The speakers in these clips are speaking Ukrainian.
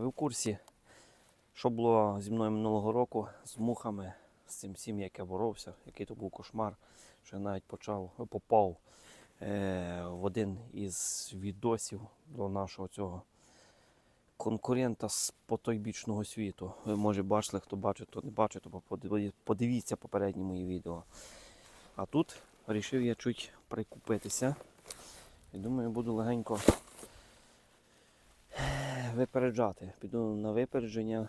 ви в курсі, що було зі мною минулого року з мухами, з цим всім, як я боровся, який то був кошмар, що я навіть почав, попав е, в один із відосів до нашого цього конкурента з потойбічного світу. Ви може бачили, хто бачить, хто не бачить, то подивіться попередні мої відео. А тут вирішив я чуть прикупитися. І думаю, буду легенько випереджати. Піду на випередження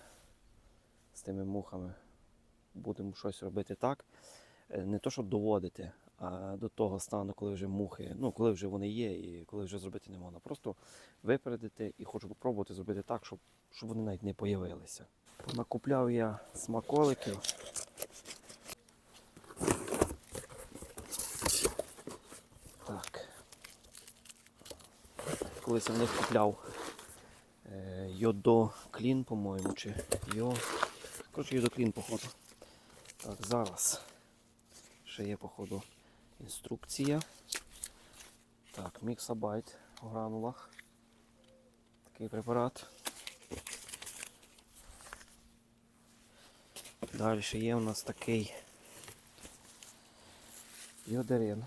з тими мухами. Будемо щось робити так. Е, Не то, щоб доводити, а до того стану, коли вже мухи, ну коли вже вони є і коли вже зробити не можна. Просто випередити і хочу спробувати зробити так, щоб, щоб вони навіть не появилися. Накупляв я смаколиків. Так. Колись я в них купляв е, Йодо Клін, по-моєму, чи Йо. Коротше, Йодо Клін, походу. Так, зараз ще є, походу, інструкція. Так, Міксабайт у гранулах. Такий препарат. Далі є у нас такий йодерин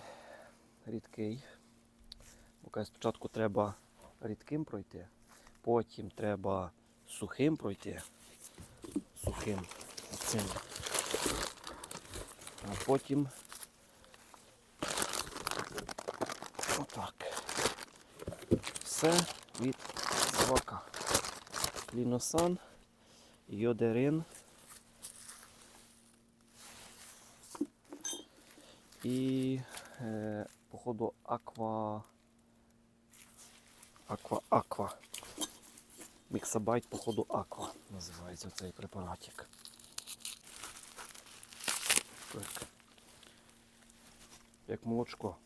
рідкий. Бо спочатку треба рідким пройти, потім треба сухим пройти. Сухим оцим. А потім отак. Все від собака. Ліносан, йодерин. І е, походу аква. Аква Аква. Міксабайт, походу, Аква називається цей препаратик. Так. Як молочко.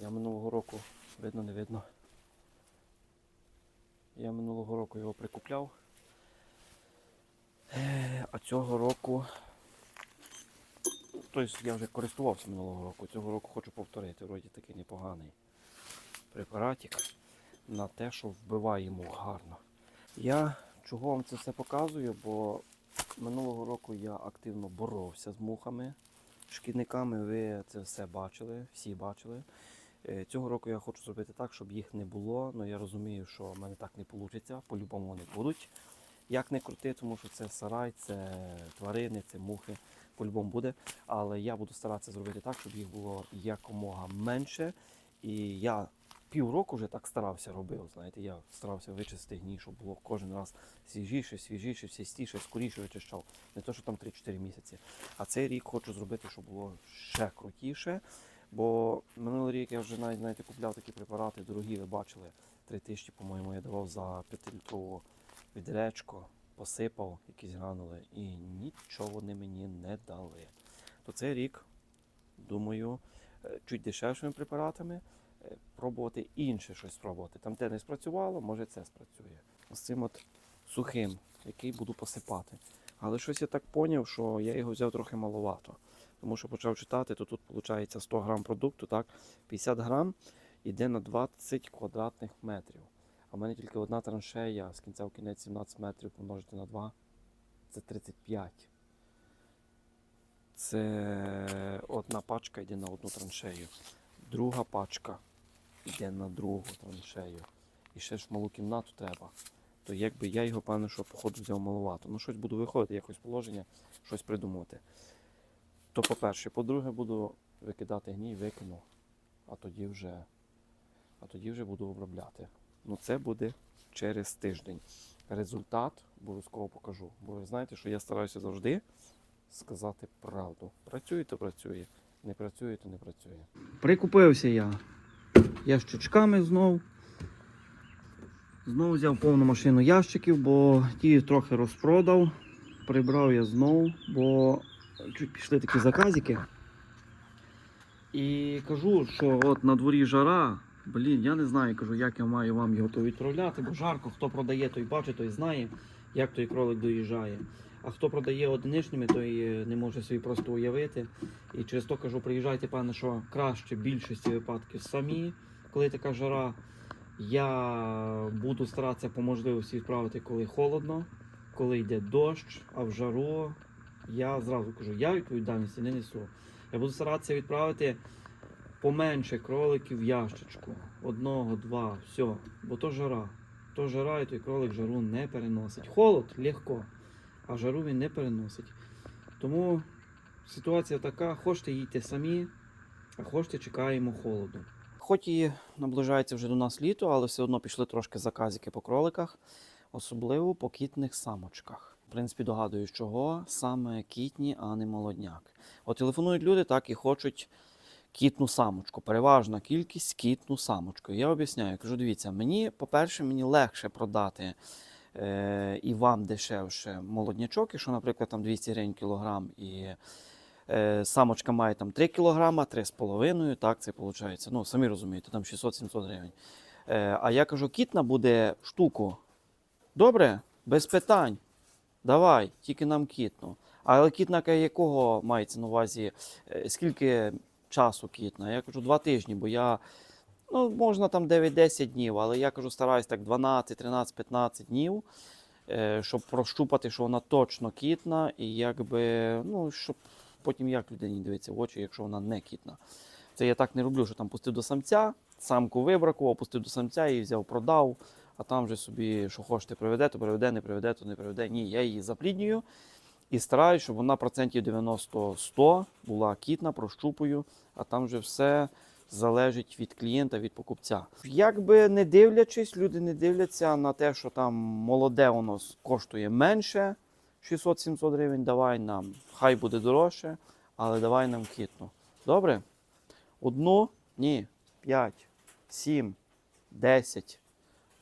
Я минулого року, видно, не видно. Я минулого року його прикупляв. Е, А цього року. Тобто я вже користувався минулого року. Цього року хочу повторити. Вроді такий непоганий препаратик на те, що вбиває мух гарно. Я чого вам це все показую, бо минулого року я активно боровся з мухами, шкідниками. Ви це все бачили, всі бачили. Е, Цього року я хочу зробити так, щоб їх не було. але я розумію, що в мене так не вийде. По-любому вони будуть. Як не крути, тому що це сарай, це тварини, це мухи. По-любому буде. Але я буду старатися зробити так, щоб їх було якомога менше. І я півроку вже так старався робив. Знаєте, я старався вичистити гній, щоб було кожен раз свіжіше, свіжіше, свістіше, скоріше вичищав. Не то, що там 3-4 місяці. А цей рік хочу зробити, щоб було ще крутіше. Бо минулий рік я вже навіть знаєте, купляв такі препарати, дорогі, ви бачили. 3 тисячі, по-моєму, я давав за 5-літрову відречко, посипав якісь гранули і нічого вони мені не дали. То цей рік, думаю, е, чуть дешевшими препаратами пробувати інше щось спробувати. Там те не спрацювало, може це спрацює. З цим от сухим, який буду посипати. Але щось я так поняв, що я його взяв трохи маловато. Тому що почав читати, то тут виходить 100 грам продукту, так, 50 грам йде на 20 квадратних метрів. А в мене тільки одна траншея з кінця в кінець 17 метрів помножити на 2. Це 35. Це одна пачка йде на одну траншею. Друга пачка йде на другу траншею. І ще ж малу кімнату треба. То якби я його, певно, що походу взяв маловато. Ну щось буду виходити, якось положення, щось придумати. То по-перше, по-друге, буду викидати гній, викину, а тоді вже, а тоді вже буду обробляти. Ну це буде через тиждень. Результат обов'язково покажу. Бо ви знаєте, що я стараюся завжди сказати правду. Працює, то працює. Не працює, то не працює. Прикупився я ящичками знов. Знову взяв повну машину ящиків, бо ті трохи розпродав. Прибрав я знову, бо пішли такі заказики. І кажу, що от на дворі жара. Блін, я не знаю, кажу, як я маю вам його то відправляти, бо жарко, хто продає, той бачить, той знає, як той кролик доїжджає. А хто продає одиничними, той е, не може собі просто уявити. І через то кажу, приїжджайте, пане, що краще в більшості випадків самі, коли така жара. Я буду старатися по можливості відправити, коли холодно, коли йде дощ, а в жару я зразу кажу, я відповідальності не несу. Я буду старатися відправити поменше кроликів в ящичку. Одного, два, все. Бо то жара. То жара, і той кролик жару не переносить. Холод легко, а жару він не переносить. Тому ситуація така, хочете їдьте самі, а хочете чекаємо холоду. Хоч і наближається вже до нас літо, але все одно пішли трошки заказики по кроликах, особливо по кітних самочках. В принципі, догадуюсь, чого саме кітні, а не молодняк. От телефонують люди, так і хочуть кітну самочку. Переважна кількість кітну самочку. Я об'ясняю, кажу, дивіться, мені, по-перше, мені легше продати і вам дешевше молоднячок, якщо, наприклад, там 200 гривень кілограм і е, самочка має там 3 кілограма, 3,5, так це виходить. Ну, самі розумієте, там 600-700 гривень. Е, а я кажу, кітна буде штуку. Добре, без питань. Давай, тільки нам кітну. Але кітна якого мається на увазі? е, Скільки часу кітна? Я кажу, два тижні, бо я. Ну, можна там 9-10 днів, але я кажу, стараюсь так 12, 13, 15 днів, е, щоб прощупати, що вона точно кітна, і якби, ну, щоб потім як людині дивитися в очі, якщо вона не кітна. Це я так не роблю, що там пустив до самця, самку вибракував, пустив до самця і взяв, продав, а там вже собі, що хочете, приведе, то приведе, не приведе, то не приведе. Ні, я її запліднюю і стараюсь, щоб вона процентів 90-100 була кітна, прощупую, а там вже все залежить від клієнта, від покупця. Якби не дивлячись, люди не дивляться на те, що там молоде у нас коштує менше 600-700 гривень, давай нам, хай буде дорожче, але давай нам хітно. Добре? Одну? Ні. П'ять, сім, десять.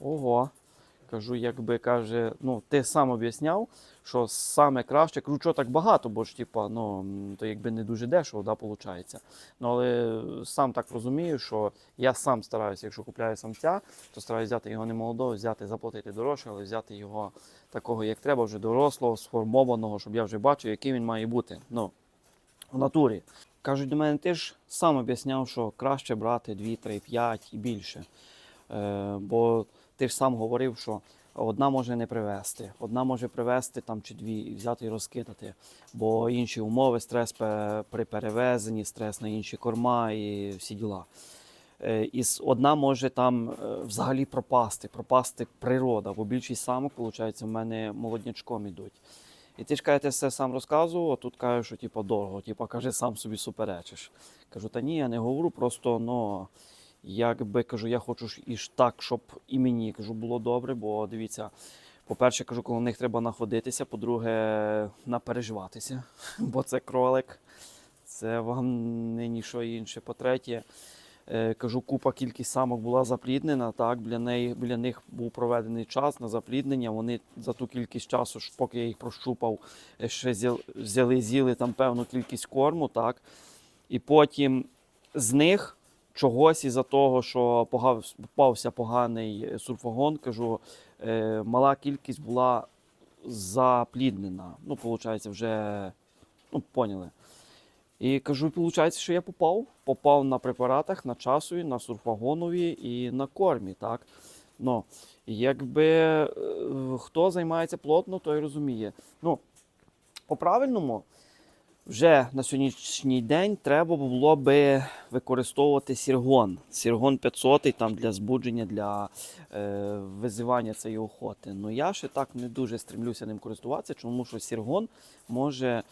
Ого. Кажу, якби каже, ну ти сам об'ясняв, що саме краще, кажу, що так багато, бо ж типа, ну то якби не дуже дешево, да, виходить. Ну але сам так розумію, що я сам стараюся, якщо купляю самця, то стараюся взяти його не молодого, взяти, заплатити дорожче, але взяти його такого, як треба, вже дорослого, сформованого, щоб я вже бачив, який він має бути. Ну, в натурі. Кажуть до мене, ти ж сам об'ясняв, що краще брати 2, 3, 5 і більше. Е, бо ти ж сам говорив, що одна може не привезти, одна може привезти там чи дві і взяти і розкидати, бо інші умови, стрес при перевезенні, стрес на інші корма і всі діла. Е, І одна може там е, взагалі пропасти, пропасти природа, бо більшість самок, виходить, в мене молоднячком ідуть. І ти ж кажете, все сам розказував, а тут кажеш, що типу, дорого, типу, кажи, сам собі суперечиш. Кажу, та ні, я не говорю, просто ну, якби кажу, я хочу і ж так, щоб і мені кажу, було добре, бо дивіться, по-перше, кажу, коло них треба находитися, по-друге, напереживатися, бо це кролик, це вам не ніщо інше. По-третє, е, кажу, купа кількість самок була запліднена. Так, біля, неї, біля них був проведений час на запліднення. Вони за ту кількість часу, поки я їх прощупав, е, ще взяли, з'їли там певну кількість корму. Так, і потім з них чогось із-за того, що попався поганий сурфогон, кажу, е, мала кількість була запліднена. Ну, виходить, вже ну, поняли. І кажу, виходить, що я попав. Попав на препаратах, на часові, на сурфагонові і на кормі. Так? Ну, якби е, хто займається плотно, той розуміє. Ну, по-правильному, вже на сьогоднішній день треба було би використовувати сіргон. Сіргон 500 там для збудження, для е, визивання цієї охоти. Ну я ще так не дуже стремлюся ним користуватися, тому що сіргон може.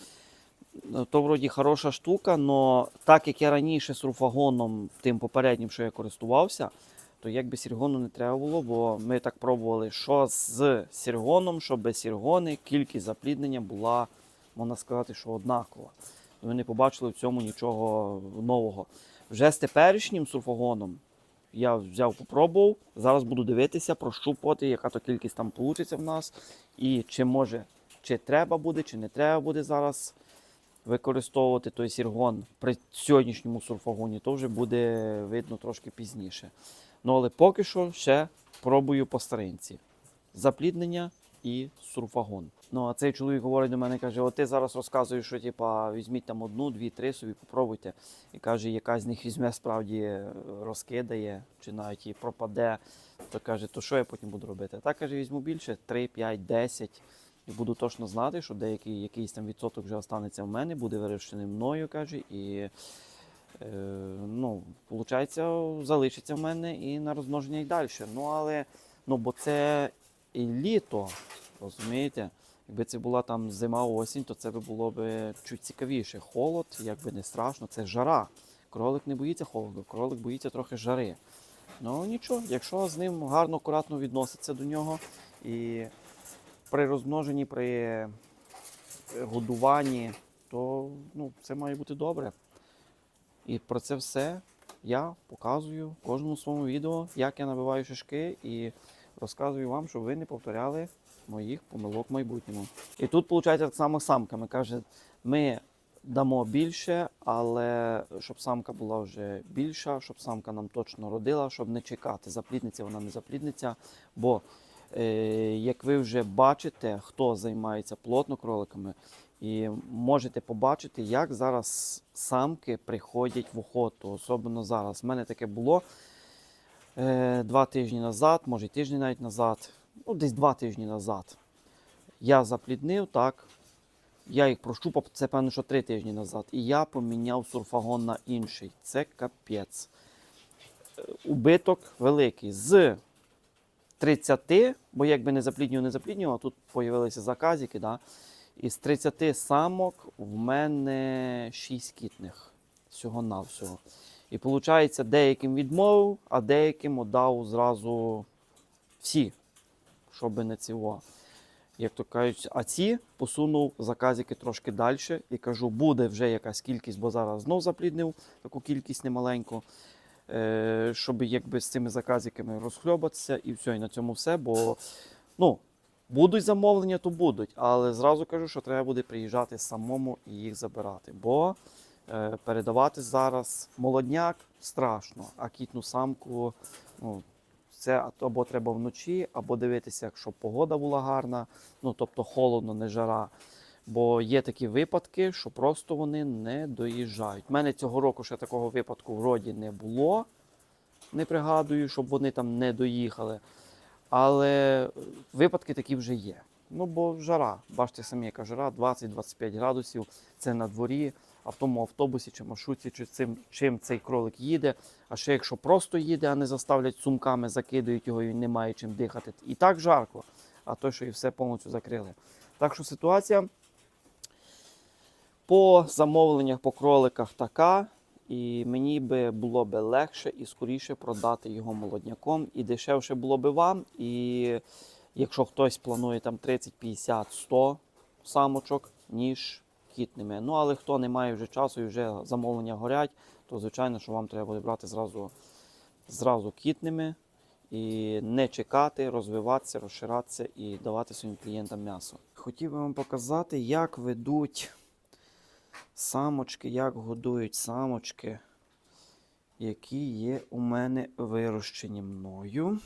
ну, То вроді хороша штука, але так як я раніше сурфагоном, тим попереднім, що я користувався, то якби сіргону не треба було, бо ми так пробували, що з сіргоном, що без сіргони, кількість запліднення була, можна сказати, що однакова. Ми не побачили в цьому нічого нового. Вже з теперішнім сурфагоном я взяв, попробував. Зараз буду дивитися, прощупувати, яка то кількість там вийде в нас. І чи може, чи треба буде, чи не треба буде зараз використовувати той сіргон при сьогоднішньому сурфагоні, то вже буде видно трошки пізніше. Ну але поки що ще пробую по старинці. Запліднення і сурфагон. Ну а цей чоловік говорить до мене, каже: От ти зараз розказуєш, що типа візьміть там одну, дві, три собі, попробуйте. І каже, яка з них візьме, справді е, розкидає, чи навіть і пропаде. То каже, то що я потім буду робити? Так каже, візьму більше, 3, 5, 10. І буду точно знати, що деякий якийсь там відсоток вже останеться в мене, буде вирощений мною, каже, і е, ну, виходить, залишиться в мене і на розмноження і далі. Ну, але ну, бо це і літо, розумієте? Якби це була там зима, осінь, то це би було б чуть цікавіше. Холод, якби не страшно, це жара. Кролик не боїться холоду, кролик боїться трохи жари. Ну нічого, якщо з ним гарно, акуратно відноситься до нього і при розмноженні, при годуванні, то ну, це має бути добре. І про це все я показую в кожному своєму відео, як я набиваю шишки і розказую вам, щоб ви не повторяли моїх помилок в майбутньому. І тут, виходить, так само з самками. Каже, ми дамо більше, але щоб самка була вже більша, щоб самка нам точно родила, щоб не чекати. Заплідниця вона не заплідниця. Бо, е, як ви вже бачите, хто займається плотно кроликами, і можете побачити, як зараз самки приходять в охоту, особливо зараз. У мене таке було два тижні назад, може тиждень навіть назад, ну десь два тижні назад. Я запліднив, так. Я їх прощупав, це певно, що три тижні назад. І я поміняв сурфагон на інший. Це капець. Е, Убиток великий. З 30, бо якби не запліднював, не запліднював, а тут з'явилися заказики, да? із 30 самок в мене 6 кітних. Всього-навсього. І виходить, деяким відмовив, а деяким отдав зразу всі, щоб не цього. Як то кажуть, а ці посунув заказики трошки далі і кажу, буде вже якась кількість, бо зараз знов запліднив таку кількість немаленьку, е, щоб якби з цими заказиками розхльобатися і все, і на цьому все. Бо ну, будуть замовлення, то будуть. Але зразу кажу, що треба буде приїжджати самому і їх забирати. Бо передавати зараз молодняк страшно, а кітну самку, ну, це або треба вночі, або дивитися, якщо погода була гарна, ну тобто холодно, не жара. Бо є такі випадки, що просто вони не доїжджають. У мене цього року ще такого випадку вроді не було. Не пригадую, щоб вони там не доїхали. Але випадки такі вже є. Ну, бо жара, бачите самі, яка жара, 20-25 градусів, це на дворі, а в тому автобусі чи маршрутці, чи цим, чим цей кролик їде. А ще якщо просто їде, а не заставлять сумками, закидають його і немає чим дихати. І так жарко, а то, що і все повністю закрили. Так що ситуація по замовленнях по кроликах така. І мені би було би легше і скоріше продати його молодняком, і дешевше було би вам. І якщо хтось планує там 30, 50, 100 самочок, ніж кітними. Ну але хто не має вже часу і вже замовлення горять, то звичайно, що вам треба буде брати зразу, зразу кітними і не чекати, розвиватися, розширатися і давати своїм клієнтам м'ясо. Хотів би вам показати, як ведуть самочки, як годують самочки, які є у мене вирощені мною.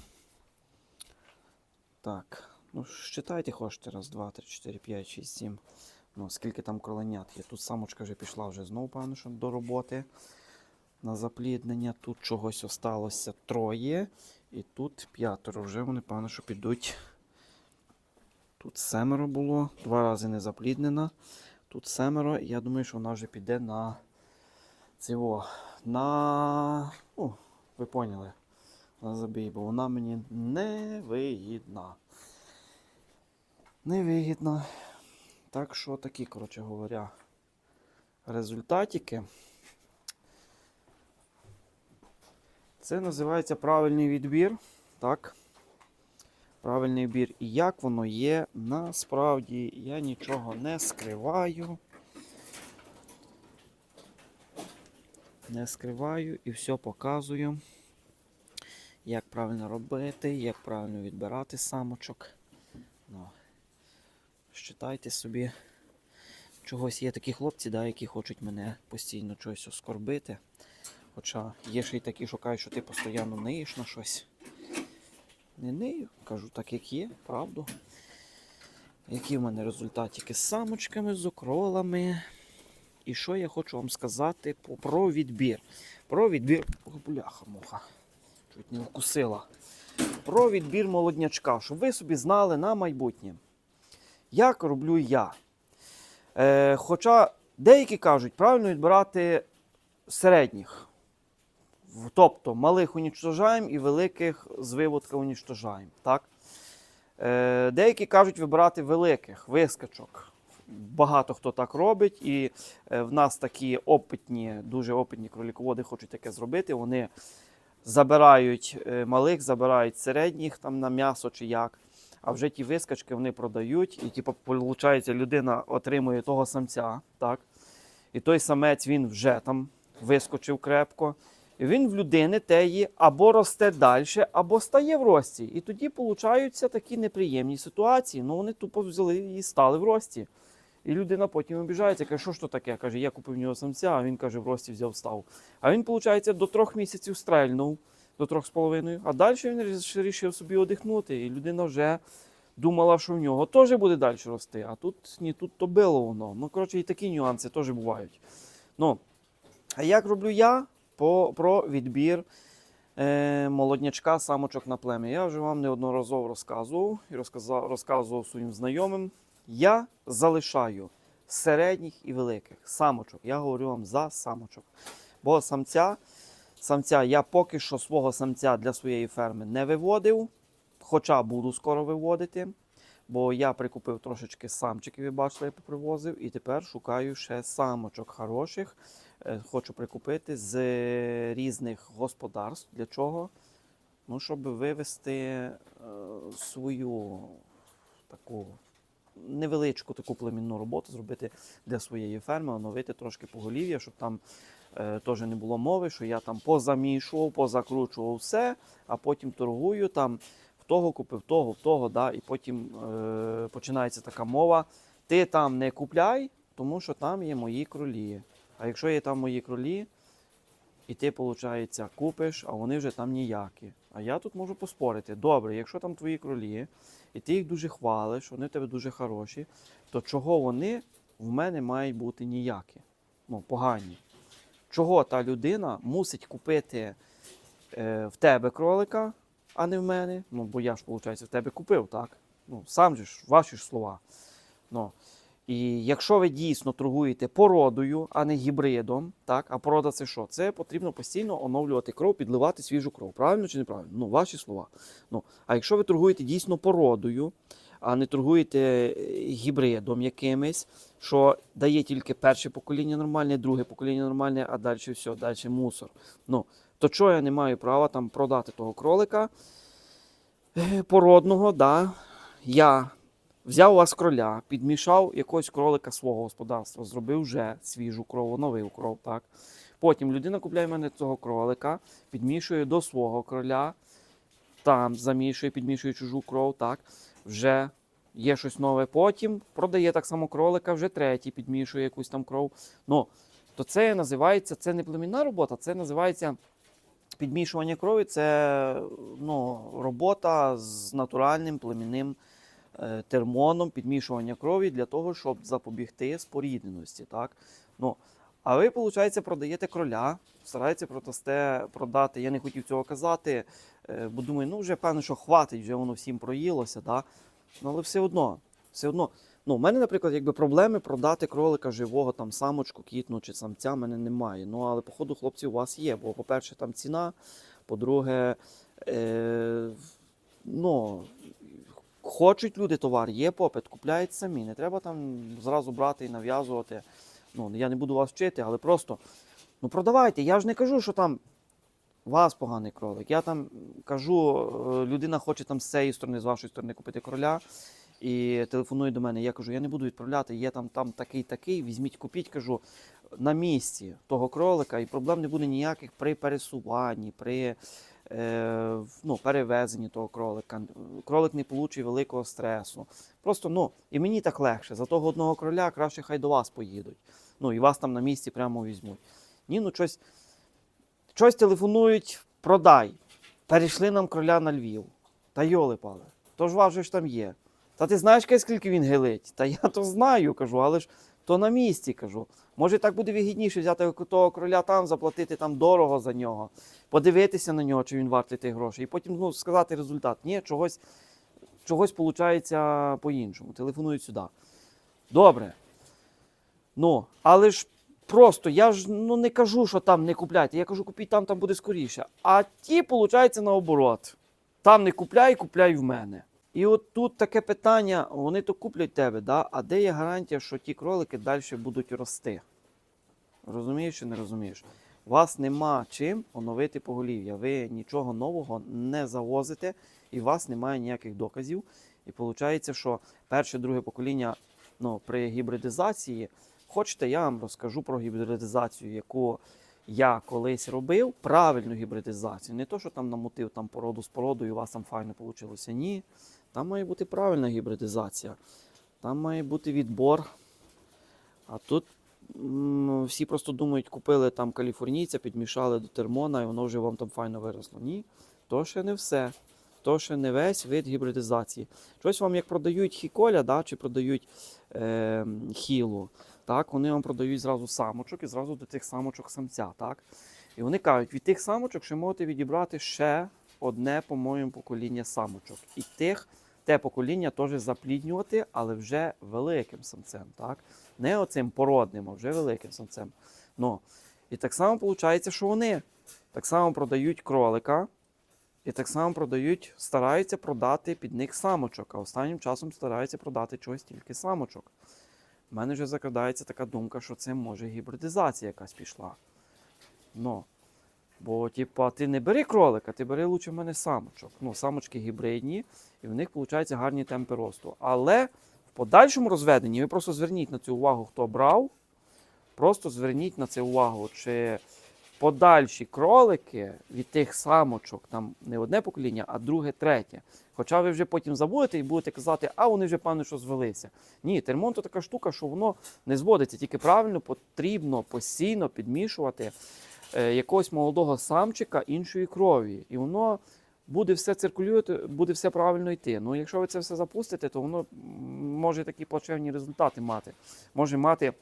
Так, ну считайте хочете. Раз, два, три, чотири, п'ять, шість, сім. Ну, скільки там кроленят є. Тут самочка вже пішла вже знову, певно, що до роботи. На запліднення. Тут чогось осталося троє. І тут п'ятеро. Вже вони, певно, що підуть. Тут семеро було, два рази не запліднена. Тут семеро, і я думаю, що вона вже піде на цього. На. Ну, ви поняли. На забій, бо вона мені не вигідна. Невигідна. Так що такі, коротше говоря, результатики. Це називається правильний відбір. Так. Правильний відбір. І як воно є, насправді я нічого не скриваю. Не скриваю і все показую. Як правильно робити, як правильно відбирати самочок. Ну, Считайте собі. Чогось є такі хлопці, да, які хочуть мене постійно чогось оскорбити. Хоча є ще й такі, що кажуть, що ти постійно ниєш на щось. Не нею, кажу так, як є, правду. Які в мене результатики з самочками, з окролами. І що я хочу вам сказати про відбір. Про відбір. Бляха муха. Чуть не вкусила. Про відбір молоднячка, щоб ви собі знали на майбутнє. Як роблю я. Е, хоча деякі кажуть, правильно відбирати середніх. Тобто малих унічтожаємо і великих з виводка унічтожаємо. Так? Е, деякі кажуть вибирати великих вискачок. Багато хто так робить, і е, в нас такі опитні, дуже опитні кроліководи хочуть таке зробити. Вони забирають е, малих, забирають середніх там на м'ясо чи як. А вже ті вискачки вони продають, і типу, виходить, людина отримує того самця, так? І той самець він вже там вискочив крепко. І він в людини теї або росте далі, або стає в рості. І тоді получаються такі неприємні ситуації. Ну вони тупо взяли і стали в рості. І людина потім обіжається, каже, що ж то таке? Каже, я купив в нього самця, а він каже, в рості взяв став. А він, виходить, до трьох місяців стрельнув, до трьох з половиною, а далі він вирішив собі одихнути. І людина вже думала, що в нього теж буде далі рости. А тут ні, тут то било воно. Ну, коротше, і такі нюанси теж бувають. Ну, а як роблю я по, про відбір е, молоднячка самочок на плем'я? Я вже вам неодноразово розказував і розказав, розказував своїм знайомим. Я залишаю середніх і великих самочок. Я говорю вам за самочок. Бо самця, самця я поки що свого самця для своєї ферми не виводив, хоча буду скоро виводити. Бо я прикупив трошечки самчиків, ви бачили, я попривозив, і тепер шукаю ще самочок хороших. Е, Хочу прикупити з різних господарств. Для чого? Ну, щоб вивести е, свою таку невеличку таку племінну роботу зробити для своєї ферми, оновити трошки поголів'я, щоб там теж не було мови, що я там позамішував, позакручував все, а потім торгую там в того купив, того, в того, да, і потім е, починається така мова. Ти там не купляй, тому що там є мої кролі. А якщо є там мої кролі, і ти, виходить, купиш, а вони вже там ніякі. А я тут можу поспорити. Добре, якщо там твої кролі, і ти їх дуже хвалиш, вони в тебе дуже хороші, то чого вони в мене мають бути ніякі? Ну, погані. Чого та людина мусить купити е, в тебе кролика, а не в мене? Ну, бо я ж, виходить, в тебе купив, так? Ну, сам же ж, ваші ж слова. Ну, і якщо ви дійсно торгуєте породою, а не гібридом, так, а порода це що? Це потрібно постійно оновлювати кров, підливати свіжу кров. Правильно чи неправильно? Ну, ваші слова. Ну, а якщо ви торгуєте дійсно породою, а не торгуєте е, гібридом якимось, що дає тільки перше покоління нормальне, друге покоління нормальне, а далі все, далі мусор. Ну, то чого я не маю права там продати того кролика е, породного, да, я взяв у вас кроля, підмішав якогось кролика свого господарства, зробив вже свіжу кров, оновив кров, так. Потім людина купляє в мене цього кролика, підмішує до свого кроля, там замішує, підмішує чужу кров, так. Вже є щось нове. Потім продає так само кролика, вже третій підмішує якусь там кров. Ну, то це називається, це не племінна робота, це називається підмішування крові. Це ну, робота з натуральним племінним е, термоном підмішування крові для того, щоб запобігти спорідненості. Так? Ну, а ви, виходить, продаєте кроля, стараєтеся продасте, продати. Я не хотів цього казати, бо думаю, ну вже певно, що хватить, вже воно всім проїлося. Да? Ну, але все одно, все одно. Ну, у мене, наприклад, якби проблеми продати кролика живого, там самочку, кітну чи самця в мене немає. Ну, але, походу, хлопці, у вас є. Бо, по-перше, там ціна, по-друге, е, ну, хочуть люди товар, є попит, купляють самі. Не треба там зразу брати і нав'язувати. Ну, я не буду вас вчити, але просто ну, продавайте. Я ж не кажу, що там вас поганий кролик. Я там кажу, е, людина хоче там з цієї сторони, з вашої сторони купити кроля. І телефонує до мене. Я кажу, я не буду відправляти, є там, там такий такий, візьміть, купіть, кажу, на місці того кролика, і проблем не буде ніяких при пересуванні, при е, ну, перевезенні того кролика. Кролик не получить великого стресу. Просто ну, і мені так легше. За того одного кроля краще хай до вас поїдуть. Ну, і вас там на місці прямо візьмуть. Ні, ну щось, щось телефонують, продай. Перейшли нам кроля на Львів. Та йоли пали. То ж же ж там є. Та ти знаєш, скільки він гелить? Та я то знаю, кажу, але ж то на місці кажу. Може, так буде вигідніше взяти того кроля там, заплатити там дорого за нього, подивитися на нього, чи він вартий тих грошей, і потім ну, сказати результат. Ні, чогось, чогось виходить по-іншому. Телефонують сюди. Добре. Ну, але ж просто я ж ну, не кажу, що там не купляйте. Я кажу, купіть там, там буде скоріше. А ті, виходить, наоборот. Там не купляй, купляй в мене. І от тут таке питання: вони то куплять тебе, да? а де є гарантія, що ті кролики далі будуть рости? Розумієш чи не розумієш? У вас нема чим оновити поголів'я. Ви нічого нового не завозите, і у вас немає ніяких доказів. І виходить, що перше, друге покоління ну, при гібридизації. Хочете, я вам розкажу про гібридизацію, яку я колись робив, правильну гібридизацію. Не то, що там намотив там породу з породою, і у вас там файно вийшло. Ні. Там має бути правильна гібридизація. Там має бути відбор. А тут всі просто думають, купили там каліфорнійця, підмішали до термона, і воно вже вам там файно виросло. Ні, то ще не все. То ще не весь вид гібридизації. Щось вам як продають хіколя, да, чи продають е, хілу, так, вони вам продають зразу самочок і зразу до тих самочок самця. Так? І вони кажуть, від тих самочок ще можете відібрати ще одне, по-моєму, покоління самочок. І тих, те покоління теж запліднювати, але вже великим самцем. Так? Не оцим породним, а вже великим самцем. Ну, і так само виходить, що вони так само продають кролика. І так само продають, стараються продати під них самочок, а останнім часом стараються продати чогось тільки самочок. У мене вже закрадається така думка, що це може гібридизація якась пішла. Ну, бо, типа, ти не бери кролика, ти бери лучше в мене самочок. Ну, самочки гібридні, і в них виходить гарні темпи росту. Але в подальшому розведенні ви просто зверніть на цю увагу, хто брав. Просто зверніть на це увагу, чи подальші кролики від тих самочок, там не одне покоління, а друге, третє. Хоча ви вже потім забудете і будете казати, а вони вже певно, що звелися. Ні, термон то така штука, що воно не зводиться, тільки правильно потрібно постійно підмішувати е, якогось молодого самчика іншої крові. І воно буде все циркулювати, буде все правильно йти. Ну, якщо ви це все запустите, то воно може такі плачевні результати мати. Може мати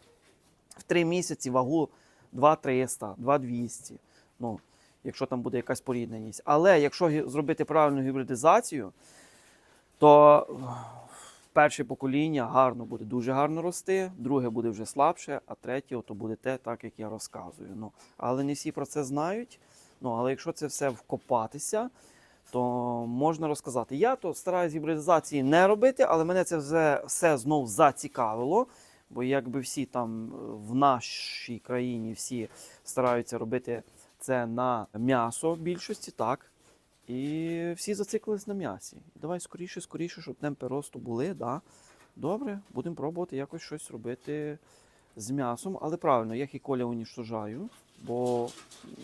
в три місяці вагу 2300, 2200. Ну, якщо там буде якась порідненість. Але якщо зробити правильну гібридизацію, то е, перше покоління гарно буде дуже гарно рости, друге буде вже слабше, а третє то буде те, так як я розказую. Ну, але не всі про це знають. Ну, але якщо це все вкопатися, то можна розказати. Я то стараюсь гібридизації не робити, але мене це все, все знов зацікавило. Бо якби всі там е, в нашій країні всі стараються робити це на м'ясо в більшості, так. І всі зациклились на м'ясі. Давай скоріше, скоріше, щоб темпи росту були. Да. Добре, будемо пробувати якось щось робити з м'ясом, але правильно, я хіколя уніштожаю, бо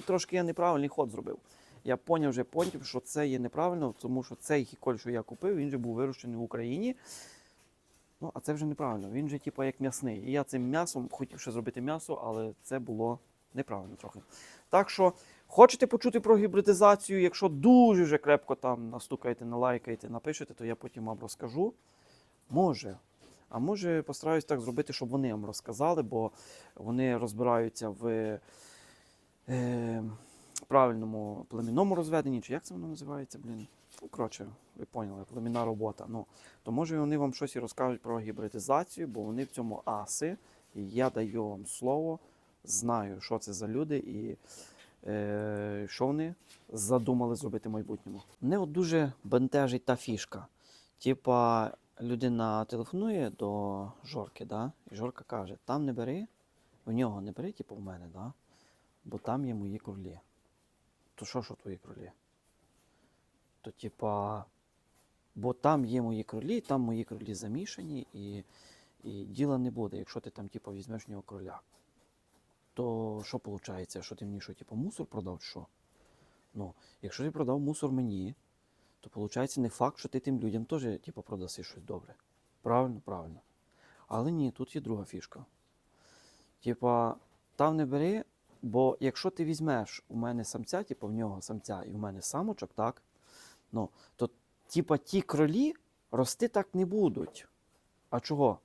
трошки я неправильний ход зробив. Я поняв вже потім, що це є неправильно, тому що цей хіколь, що я купив, він же був вирощений в Україні. Ну, а це вже неправильно. Він же, типу, як м'ясний. І я цим м'ясом хотів ще зробити м'ясо, але це було неправильно трохи. Так що, хочете почути про гібридизацію, якщо дуже вже крепко там настукаєте, налайкаєте, напишете, то я потім вам розкажу. Може. А може, постараюсь так зробити, щоб вони вам розказали, бо вони розбираються в е, правильному племінному розведенні, чи як це воно називається, блін. Ну, коротше, ви поняли, племінна робота. Ну, то може вони вам щось і розкажуть про гібридизацію, бо вони в цьому аси. І я даю вам слово, знаю, що це за люди і е, що вони задумали зробити в майбутньому. Мене от дуже бентежить та фішка. Типа, людина телефонує до Жорки, да? і Жорка каже: там не бери, в нього не бери, типу в мене, да? бо там є мої кролі. То що, що твої кролі? То, типа, бо там є мої кролі, там мої кролі замішані, і, і діла не буде, якщо ти там, типу, візьмеш нього кроля. То що виходить? Що ти мені що, типу, мусор продав, що? Ну, якщо ти продав мусор мені, то виходить не факт, що ти тим людям теж типу, продаси щось добре. Правильно, правильно. Але ні, тут є друга фішка. Типа, там не бери, бо якщо ти візьмеш у мене самця, типу в нього самця і в мене самочок, так? Ну, то типа ті кролі, рости так не будуть. А чого?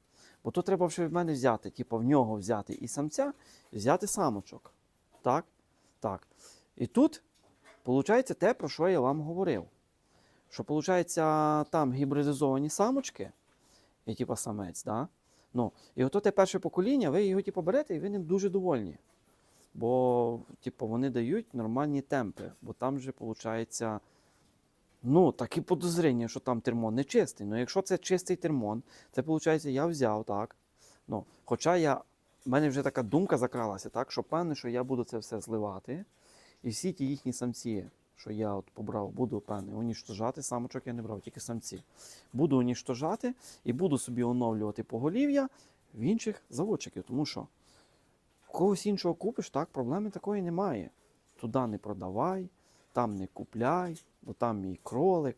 Бо то треба ще в мене взяти, типу в нього взяти і самця, взяти самочок. Так? Так. І тут виходить те, про що я вам говорив. Що, виходить, там гібридизовані самочки, і типу самець, да? ну, і ото те перше покоління, ви його типу, берете і ви ним дуже довольні. Бо типу, вони дають нормальні темпи, бо там же виходить, ну, такі подозріння, що там термон не чистий. Ну, якщо це чистий термон, це виходить, я взяв так. Ну, хоча я, в мене вже така думка закралася, так, що певне, що я буду це все зливати. І всі ті їхні самці, що я от побрав, буду певне, уніштожати. Самочок я не брав, тільки самці. Буду уніштожати і буду собі оновлювати поголів'я в інших заводчиків. Тому що когось іншого купиш, так, проблеми такої немає. Туди не продавай, там не купляй, бо там мій кролик.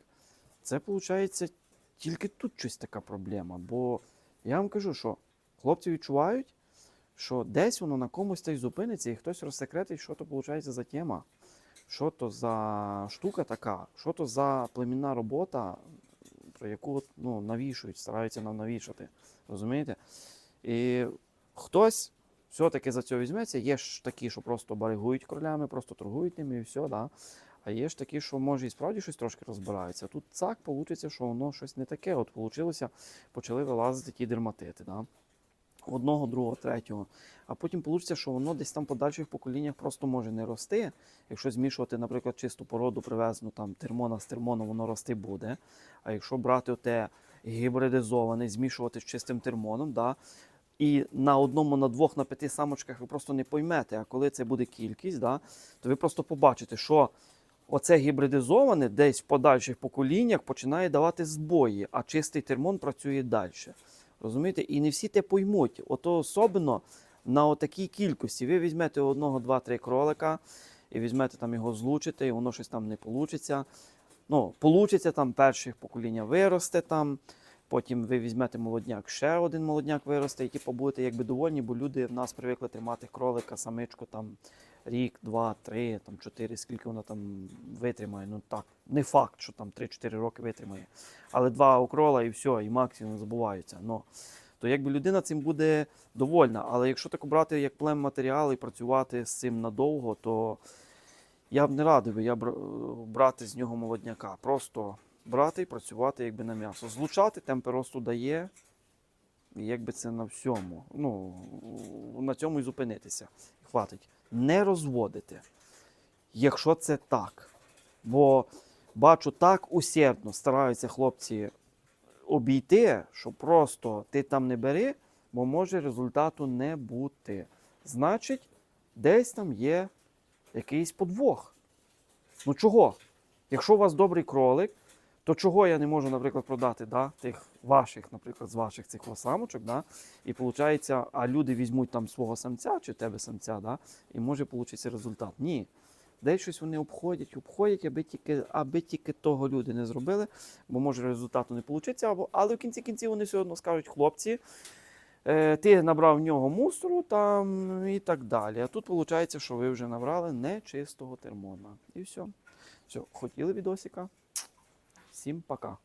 Це виходить тільки тут щось така проблема. Бо я вам кажу, що хлопці відчувають, що десь воно на комусь та й зупиниться, і хтось розсекретить, що то виходить за тема, що то за штука така, що то за племінна робота, про яку ну, навішують, стараються нам навішати. Розумієте? І хтось все-таки за це візьметься. Є ж такі, що просто баригують кролями, просто торгують ними і все, да? А є ж такі, що може і справді щось трошки розбираються. Тут цак вийде, що воно щось не таке. От получилося, почали вилазити ті дерматити. Да? Одного, другого, третього. А потім вийде, що воно десь там в подальших поколіннях просто може не рости. Якщо змішувати, наприклад, чисту породу привезну там термона з термоном, воно рости буде. А якщо брати оте гібридизоване, змішувати з чистим термоном, да, і на одному, на двох, на п'яти самочках ви просто не поймете, а коли це буде кількість, да, то ви просто побачите, що оце гібридизоване десь в подальших поколіннях починає давати збої, а чистий термон працює далі. Розумієте? І не всі те поймуть. Ото особливо на отакій кількості. Ви візьмете одного, два, три кролика і візьмете там його злучите, і воно щось там не вийде. Ну, получиться там перших покоління виросте там. Потім ви візьмете молодняк, ще один молодняк виросте, і типу, будете якби довольні, бо люди в нас привикли тримати кролика, самичку там рік, два, три, там чотири, скільки вона там витримає. Ну так, не факт, що там 3-4 роки витримає. Але два окрола і все, і максимум забуваються. Ну, то якби людина цим буде довольна. Але якщо так брати як плем матеріал і працювати з цим надовго, то я б не радив я б, е, брати з нього молодняка. Просто брати і працювати якби на м'ясо. Злучати темпи росту дає. Якби це на всьому. Ну, на цьому і зупинитися. Хватить. Не розводити. Якщо це так. Бо бачу, так усердно стараються хлопці обійти, що просто ти там не бери, бо може результату не бути. Значить, десь там є якийсь подвох. Ну чого? Якщо у вас добрий кролик, то чого я не можу, наприклад, продати да, тих ваших, наприклад, з ваших цих самочок, да, і виходить, а люди візьмуть там свого самця чи тебе самця, да, і може вийти результат. Ні. Десь щось вони обходять, обходять, аби тільки, аби тільки того люди не зробили, бо може результату не вийде, або, але в кінці кінців вони все одно скажуть, хлопці, е, ти набрав в нього мусору там і так далі. А тут виходить, що ви вже набрали нечистого термона. І все. Все, хотіли відосика? Всім пока.